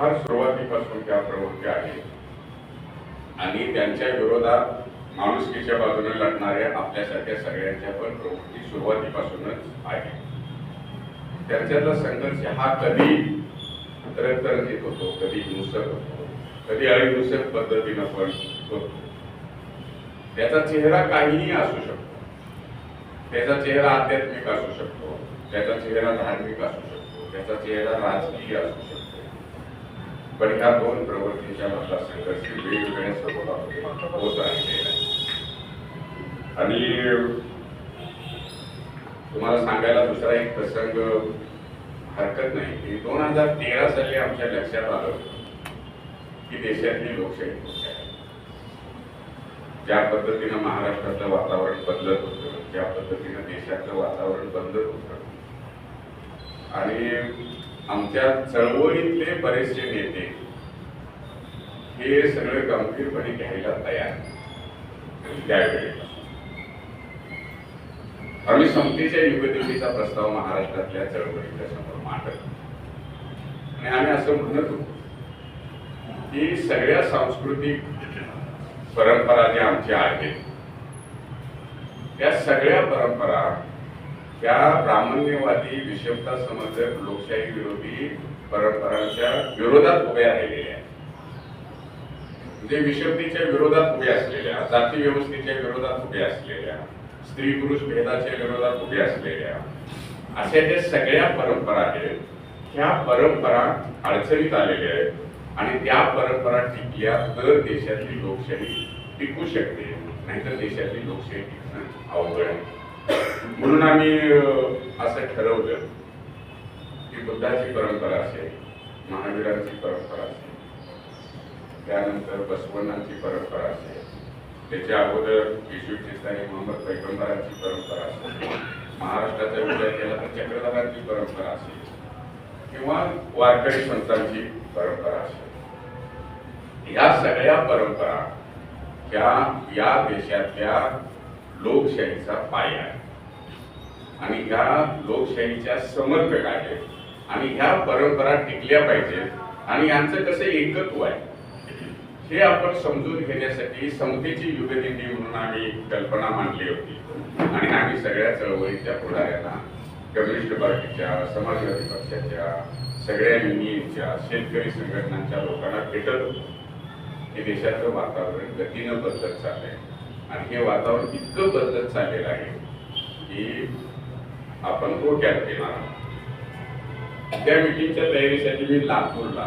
फार सुरुवातीपासून त्या प्रवृत्ती आहेत आणि त्यांच्या विरोधात माणुसकीच्या बाजूने लढणाऱ्या आपल्यासारख्या सगळ्यांच्या पण प्रवृत्ती सुरुवातीपासूनच आहे. त्यांच्यातला संघर्ष हा कधी तरतरीत होतो कधी हिंसक होतो कधी अहिंसक पद्धतीनं पण होतो. त्याचा चेहरा काहीही असू शकतो. त्याचा चेहरा आध्यात्मिक असू शकतो त्याचा चेहरा धार्मिक असू शकतो त्याचा चेहरा राजकीय असू शकतो. पण ह्या दोन प्रवृत्तीच्या मधला संघर्ष वेगवेगळ्या स्वरूपात होत आहे आणि तुम्हाला सांगायला दुसरा एक प्रसंग हरकत नाही की दोन हजार तेरा साली आमच्या लक्षात आलं की देशातली लोकशाही आहे ज्या पद्धतीनं महाराष्ट्रातलं वातावरण बदलत होतं ज्या पद्धतीनं देशातलं वातावरण बदलत होतं आणि आमच्या चळवळीतले बरेचसे नेते हे सगळे गंभीरपणे घ्यायला तयार त्यावेळी. आम्ही समतेच्या युगदिवशीचा प्रस्ताव महाराष्ट्रातल्या चळवळीच्या समोर मांडत आणि आम्ही असं म्हणत होतो की सगळ्या सांस्कृतिक परंपरा ज्या आमच्या आहेत त्या सगळ्या परंपरा या ब्राह्मण्यवादी विषमता समर्थक लोकशाही विरोधी परंपरांच्या विरोधात उभे राहिलेले आहेत. म्हणजे विषमतेच्या विरोधात उभे असलेल्या जाती व्यवस्थेच्या विरोधात उभे असलेल्या स्त्री पुरुष भेदाच्या विरोधात उभे असलेल्या अशा ज्या सगळ्या परंपरा आहेत ह्या परंपरा अडचणीत आलेल्या आहेत आणि त्या परंपरा टिकल्या तर देशातली लोकशाही टिकू शकते नाहीतर देशातली लोकशाही टिकणं अवघड आहे. म्हणून आम्ही असं ठरवलं की बुद्धाची परंपरा असेल महावीरांची परंपरा असेल त्यानंतर बसवनाची परंपरा असेल त्याच्या अगोदर येशू ख्रिस्तानी मोहम्मद पैगंबरांची परंपरा असेल महाराष्ट्राचा विचार केला तर चक्रधरांची परंपरा असेल किंवा वारकरी संतांची परंपरा असेल. या सगळ्या परंपरा ह्या या देशातल्या लोकशाहीचा पाया आहे आणि ह्या लोकशाहीच्या समर्थक आहेत. आणि ह्या परंपरा टिकल्या पाहिजेत. आणि यांचं कसं एकत्व आहे? हे आपण समजून घेण्यासाठी समतेची युगदिंडी म्हणून आम्ही कल्पना मांडली होती. आणि आम्ही सगळ्या चळवळीच्या पुढाऱ्यांना कम्युनिस्ट पार्टीच्या समाजवादी पक्षाच्या सगळ्या युनियनच्या शेतकरी संघटनांच्या लोकांना भेटत होतो. हे देशाचं वातावरण गतीनं बदलत चाललंय. आणि हे वातावरण इतकं बदलत चाललेलं आहे की आपण गोट्यात येणार त्या मिटिंगच्या तयारीसाठी मी लातूरला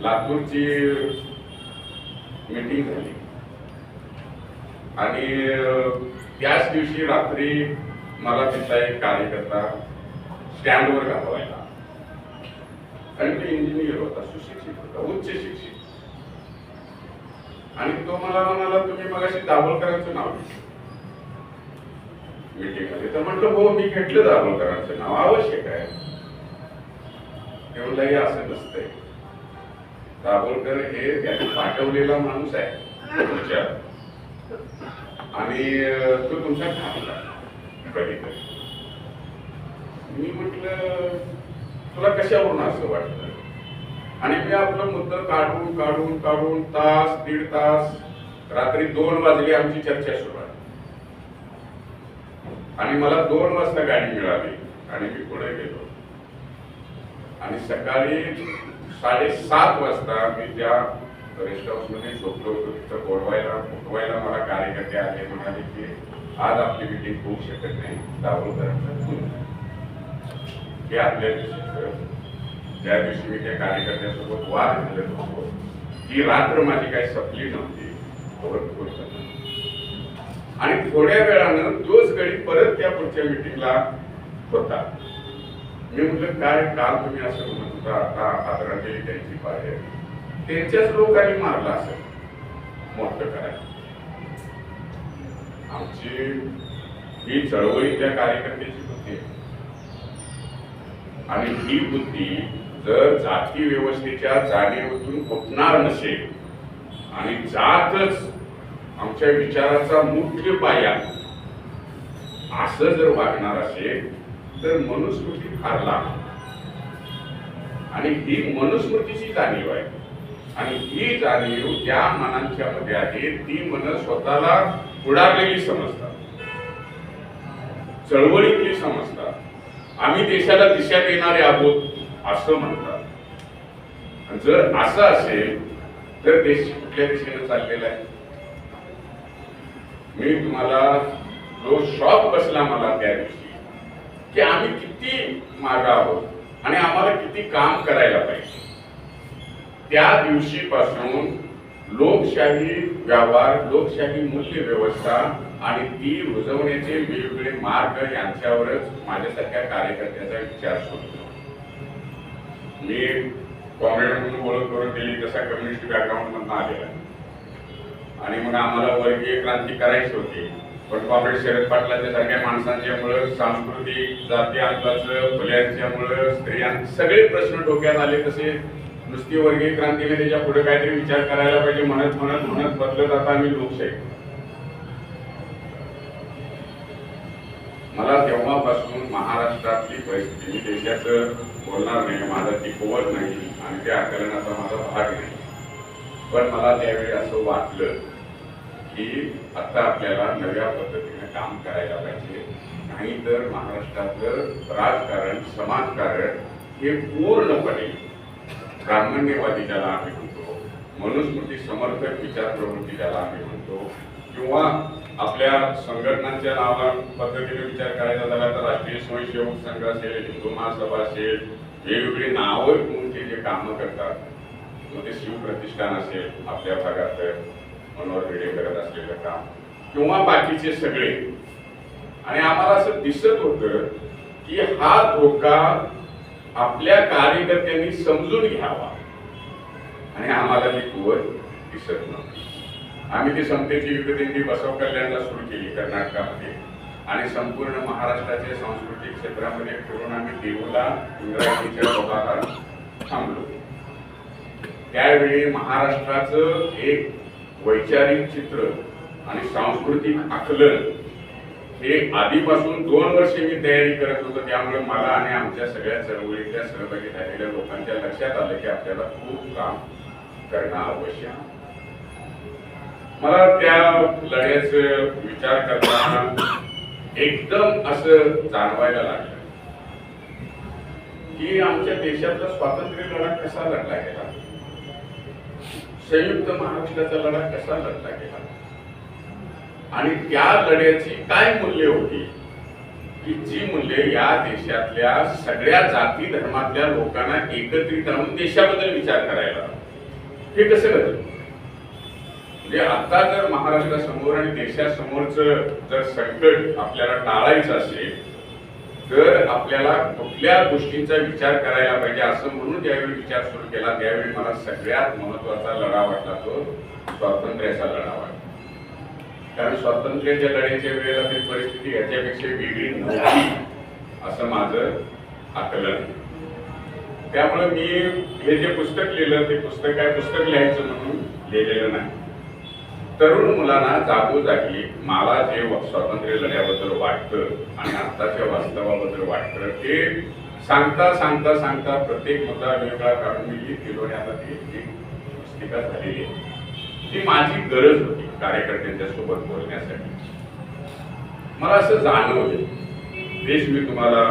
लातूरची मीटिंग झाली. आणि त्याच दिवशी रात्री मला तिथला एक कार्यकर्ता स्टँडवर घालवायला आणि ते इंजिनियर होता सुशिक्षित होता उच्च शिक्षित. आणि तो मला म्हणाला तुम्ही मगाशी दाभोलकरांचं नाव मीटिंग मध्ये तर म्हटलं हो मी घेतलं दाभोलकरांचं नाव आवश्यक आहे. एवढंही हे असं नसतंय. दाभोलकर हे त्याने पाठवलेला माणूस आहे तुमच्या. आणि तो तुमचा ठाकला कधीतरी. मी म्हटलं तुला कशावरून असं वाटतं? आणि मी आपलं मुद्दा काढून काढून काढून तास दीड तास रात्री दोन वाजली आमची चर्चा सुरू आहे. आणि मला दोन वाजता गाडी मिळाली आणि मी पुढे गेलो. आणि सकाळी साडेसात वाजता मी त्या रेस्ट हाऊसमध्ये झोपलो होतो तिथं बोलवायला उठवायला मला कार्यकर्ते आले म्हणाले की आज आपली मिटिंग होऊ शकत नाही दाभोलकरांचं हे आपल्या दिवशी त्या दिवशी मी त्या कार्यकर्त्यासोबत वाद घालत होतो. ती रात्र माझी काही सपली नव्हती. आणि थोड्या वेळानं तो गडी परत त्या पुढच्या मिटिंगला होता मी म्हटलं काय काल तुम्ही असं म्हणत होता आता आदरांजली त्यांची पाहिजे त्यांच्याच लोकांनी मारला असं. मोठं करायला आमची ही चळवळी त्या कार्यकर्त्याची होती. आणि ही बुद्धी जर जाती व्यवस्थेच्या जाणीवेतून फुटणार नसेल आणि जातच आमच्या विचाराचा मुख्य पाया असं जर वागणार असेल तर मनुस्मृती फार लाभ आणि ही मनुस्मृतीची जाणीव आहे. आणि ही जाणीव त्या मनांच्या मध्ये आहे ती मन स्वतःला पुढारलेली समजतात. चळवळीतली समजतात. आम्ही देशाला दिशा देणारे आहोत असं म्हणतात. जर असं असेल तर देश कुठल्या दिशेने चाललेला आहे? मी तुम्हाला जो शॉक बसला मला त्या दिवशी की आम्ही किती मागा आहोत आणि आम्हाला किती काम करायला पाहिजे. त्या दिवशीपासून लोकशाही व्यवहार लोकशाही मूल्य व्यवस्था आणि ती रुजवण्याचे वेगवेगळे मार्ग यांच्यावरच माझ्यासारख्या कार्यकर्त्याचा विचार सुरू मी कॉम्रेड म्हणून ओळख करून दिली तसा कम्युनिस्ट बॅकग्राऊंड मधून आलेला. आणि मग आम्हाला वर्गीय क्रांती करायची होती. पण कॉम्रेड शरद पाटलांच्या सारख्या माणसांच्यामुळं सांस्कृतिक जाती अंताचं मुलांच्यामुळं स्त्रियां सगळे प्रश्न डोक्यात आले तसे. नुसती वर्गीय क्रांतीने त्याच्या पुढे काहीतरी विचार करायला पाहिजे म्हणत म्हणत म्हणत बदलत आता आम्ही लोकशाही. मला तेव्हापासून महाराष्ट्रातली परिस्थिती मी देशाचं बोलणार नाही माझा टिकवत नाही आणि त्या आकलनाचा माझा भाग नाही. पण मला त्यावेळी असं वाटलं की आता आपल्याला नव्या पद्धतीने काम करायला पाहिजे. नाहीतर महाराष्ट्रातलं राजकारण समाजकारण हे पूर्णपणे ब्राह्मण्यवादी ज्याला आम्ही म्हणतो मनुस्मृती समर्थक विचार प्रवृत्ती ज्याला आम्ही म्हणतो किंवा आपल्या संघटनांच्या नावा पद्धतीने विचार करायचा झाला तर राष्ट्रीय स्वयंसेवक संघ असेल हिंदू महासभा असेल वेगवेगळी नावं घेऊन ते जे कामं करतात मग ते शिवप्रतिष्ठान असेल आपल्या भागात मनोहर भिडे करत असलेलं काम. किंवा बाकीचे सगळे. आणि आम्हाला असं दिसत होतं की हा धोका आपल्या कार्यकर्त्यांनी समजून घ्यावा. आणि आम्हाला ती कुवत दिसत नव्हती. आम्ही ती समतेची युद्धदिंडी बसव कल्याणला सुरू केली कर्नाटकामध्ये. आणि संपूर्ण महाराष्ट्राच्या सांस्कृतिक क्षेत्रामध्ये फिरून आम्ही देऊला इंद्रायणीच्या लोकाला थांबलो. त्यावेळी महाराष्ट्राचं एक वैचारिक चित्र आणि सांस्कृतिक आकलन हे आधीपासून दोन वर्षे मी तयारी करत होतो. त्यामुळे मला आणि आमच्या सगळ्या चळवळीतल्या सहभागी झालेल्या लोकांच्या लक्षात आलं की आपल्याला खूप काम करणं आवश्यक मला त्या लढ्याच विचार करताना एकदम असं जाणवायला लागलं की आमच्या देशातला स्वातंत्र्य लढा कसा लढला गेला? संयुक्त महाराष्ट्राचा लढा कसा लढला गेला? आणि त्या लढ्याची काय मूल्य होती? की जी मूल्य या देशातल्या सगळ्या जाती धर्मातल्या लोकांना एकत्रित आणून देशाबद्दल विचार करायला हे कसं घडलं? म्हणजे आता जर महाराष्ट्रासमोर आणि देशासमोरच जर संकट आपल्याला टाळायचं असेल तर आपल्याला कुठल्या गोष्टींचा विचार करायला पाहिजे असं म्हणून ज्यावेळी विचार सुरू केला त्यावेळी मला सगळ्यात महत्त्वाचा लढा वाटला तो स्वातंत्र्याचा लढा वाटला कारण स्वातंत्र्याच्या लढ्याच्या वेळेला ती परिस्थिती याच्यापेक्षा वेगळी नव्हती असं माझं आकलन आहे. त्यामुळे मी हे जे पुस्तक लिहिलं ते पुस्तक काय पुस्तक लिहायचं म्हणून लिहिलेलं नाही तरुण मुलांना जागोजागी मला जे स्वातंत्र्य लढ्याबद्दल वाटतं आणि आत्ताच्या वास्तवाबद्दल वाटतं ते सांगता सांगता सांगता प्रत्येक मुद्दा वेगळा काढून मी लिहित आता ती एक पुस्तिका झालेली आहे. ती माझी गरज होती कार्यकर्त्यांच्या सोबत बोलण्यासाठी. मला असं जाणवलं तेच मी तुम्हाला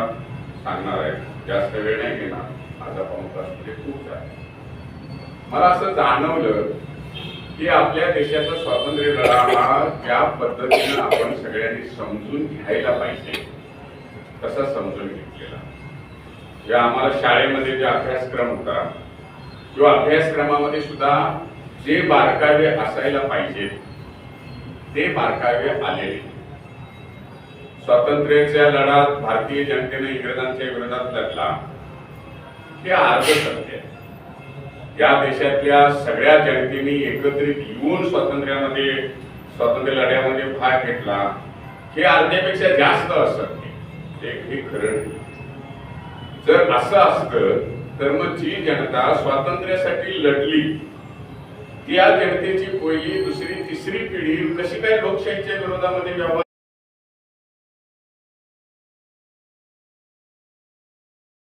सांगणार आहे जास्त वेळ नाही घेणार माझा पाऊन तास म्हणजे खूप आहे मला असं जाणवलं की आपल्या देशाचा स्वातंत्र्य लढा हा ज्या पद्धतीनं आपण सगळ्यांनी समजून घ्यायला पाहिजे तसा समजून घेतलेला. ज्या आम्हाला शाळेमध्ये जे अभ्यासक्रम होता किंवा अभ्यासक्रमामध्ये सुद्धा जे बारकावे असायला पाहिजे ते बारकावे आलेले स्वातंत्र्याच्या लढ्यात भारतीय जनतेने इंग्रजांच्या विरोधात लढला. हे अर्ध सत्य आहे. या देशातल्या सगळ्या जनतेने एकत्रित येऊन स्वातंत्र्यामध्ये स्वातंत्र्य लढ्यामध्ये भाग घेतला. हे अर्ध्यापेक्षा जास्त असत हे हे खरं जर असं असतं तर मग जी जनता स्वातंत्र्यासाठी लढली त्या जनतेची पहिली दुसरी तिसरी पिढी कशी काय लोकशाहीच्या विरोधामध्ये व्यवहार